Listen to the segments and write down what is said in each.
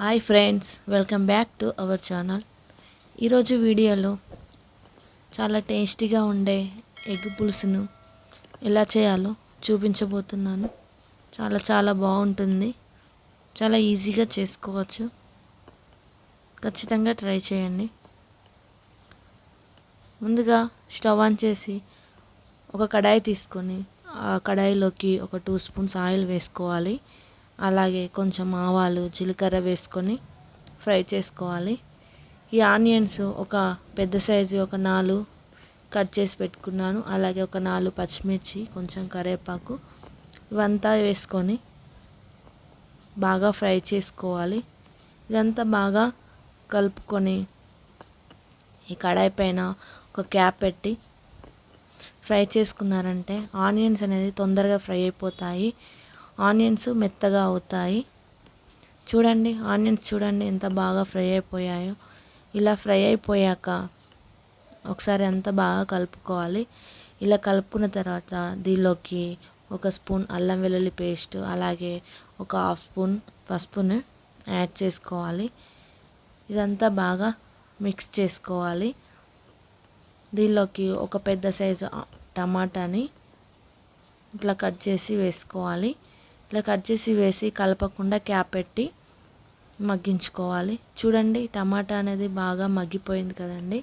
Hi friends welcome back to our channel ఈరోజు వీడియోలో చాలా టేస్టీగా ఉండే ఎగ్ పులుసును ఎలా చేయాలో చూపించబోతున్నాను. చాలా చాలా బాగుంటుంది. చాలా ఈజీగా చేసుకోవచ్చు. ఖచ్చితంగా ట్రై చేయండి. ముందుగా స్టవ్ ఆన్ చేసి ఒక కడాయి తీసుకొని ఆ కడాయిలోకి ఒక టూ స్పూన్స్ ఆయిల్ వేసుకోవాలి. అలాగే కొంచెం ఆవాలు జీలకర్ర వేసుకొని ఫ్రై చేసుకోవాలి. ఈ ఆనియన్స్ ఒక పెద్ద సైజు ఒక నాలుగు కట్ చేసి పెట్టుకున్నాను. అలాగే ఒక నాలుగు పచ్చిమిర్చి కొంచెం కరివేపాకు ఇవంతా వేసుకొని బాగా ఫ్రై చేసుకోవాలి. ఇదంతా బాగా కలుపుకొని ఈ కడాయి పైన ఒక క్యాప్ పెట్టి ఫ్రై చేసుకున్నారంటే ఆనియన్స్ అనేది తొందరగా ఫ్రై అయిపోతాయి. ఆనియన్స్ మెత్తగా అవుతాయి. చూడండి ఆనియన్స్ చూడండి ఎంత బాగా ఫ్రై అయిపోయాయో. ఇలా ఫ్రై అయిపోయాక ఒకసారి అంతా బాగా కలుపుకోవాలి. ఇలా కలుపుకున్న తర్వాత దీనిలోకి ఒక స్పూన్ అల్లం వెల్లుల్లి పేస్ట్ అలాగే ఒక హాఫ్ స్పూన్ పసుపుని యాడ్ చేసుకోవాలి. ఇదంతా బాగా మిక్స్ చేసుకోవాలి. దీనిలోకి ఒక పెద్ద సైజు టమాటాని ఇట్లా కట్ చేసి వేసుకోవాలి. ఇలా కట్ చేసి వేసి కలపకుండా క్యాప్ పెట్టి మగ్గించుకోవాలి. చూడండి టమాటా అనేది బాగా మగ్గిపోయింది కదండి.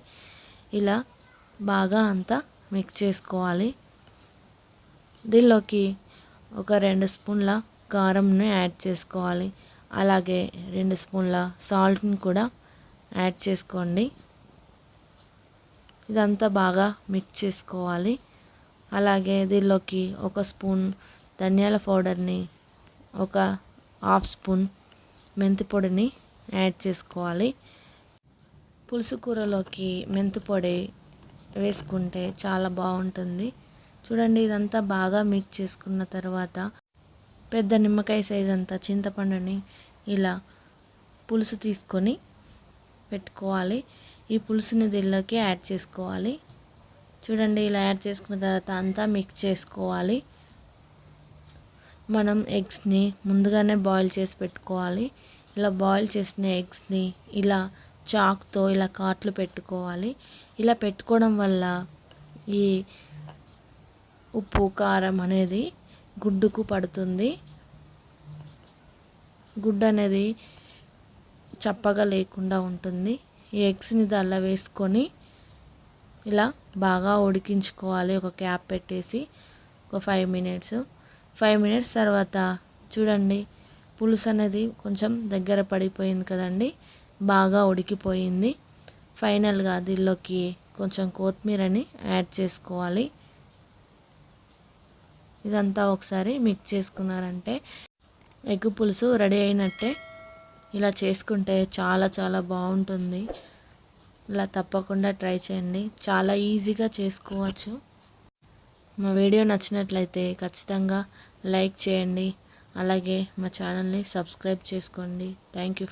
ఇలా బాగా అంతా మిక్స్ చేసుకోవాలి. దీనిలోకి ఒక రెండు స్పూన్ల కారంని యాడ్ చేసుకోవాలి. అలాగే రెండు స్పూన్ల సాల్ట్ని కూడా యాడ్ చేసుకోండి. ఇదంతా బాగా మిక్స్ చేసుకోవాలి. అలాగే దీనిలోకి ఒక స్పూన్ ధనియాల పౌడర్ని ఒక హాఫ్ స్పూన్ మెంతి పొడిని యాడ్ చేసుకోవాలి. పులుసు కూరలోకి మెంతి పొడి వేసుకుంటే చాలా బాగుంటుంది. చూడండి ఇదంతా బాగా మిక్స్ చేసుకున్న తర్వాత పెద్ద నిమ్మకాయ సైజ్ అంతా చింతపండుని ఇలా పులుసు తీసుకొని పెట్టుకోవాలి. ఈ పులుసుని దీనిలోకి యాడ్ చేసుకోవాలి. చూడండి ఇలా యాడ్ చేసుకున్న తర్వాత అంతా మిక్స్ చేసుకోవాలి. మనం ఎగ్స్ని ముందుగానే బాయిల్ చేసి పెట్టుకోవాలి. ఇలా బాయిల్ చేసిన ఎగ్స్ని ఇలా చాక్తో ఇలా కాట్లు పెట్టుకోవాలి. ఇలా పెట్టుకోవడం వల్ల ఈ ఉప్పు కారం అనేది గుడ్డుకు పడుతుంది. గుడ్డు అనేది చప్పగా లేకుండా ఉంటుంది. ఈ ఎగ్స్ని దానిలో వేసుకొని ఇలా బాగా ఉడికించుకోవాలి. ఒక క్యాప్ పెట్టేసి ఒక ఫైవ్ మినిట్స్ ఫైవ్ మినిట్స్ తర్వాత చూడండి పులుసు అనేది కొంచెం దగ్గర పడిపోయింది కదండి బాగా ఉడికిపోయింది. ఫైనల్గా దీనిలోకి కొంచెం కొత్తిమీరని యాడ్ చేసుకోవాలి. ఇదంతా ఒకసారి మిక్స్ చేసుకున్నారంటే ఎగ్ పులుసు రెడీ అయినట్టే. ఇలా చేసుకుంటే చాలా చాలా బాగుంటుంది. ఇలా తప్పకుండా ట్రై చేయండి. చాలా ఈజీగా చేసుకోవచ్చు. మా వీడియో నచ్చినట్లయితే ఖచ్చితంగా లైక్ చేయండి. అలాగే మా ఛానల్ని సబ్స్క్రైబ్ చేసుకోండి. Thank you.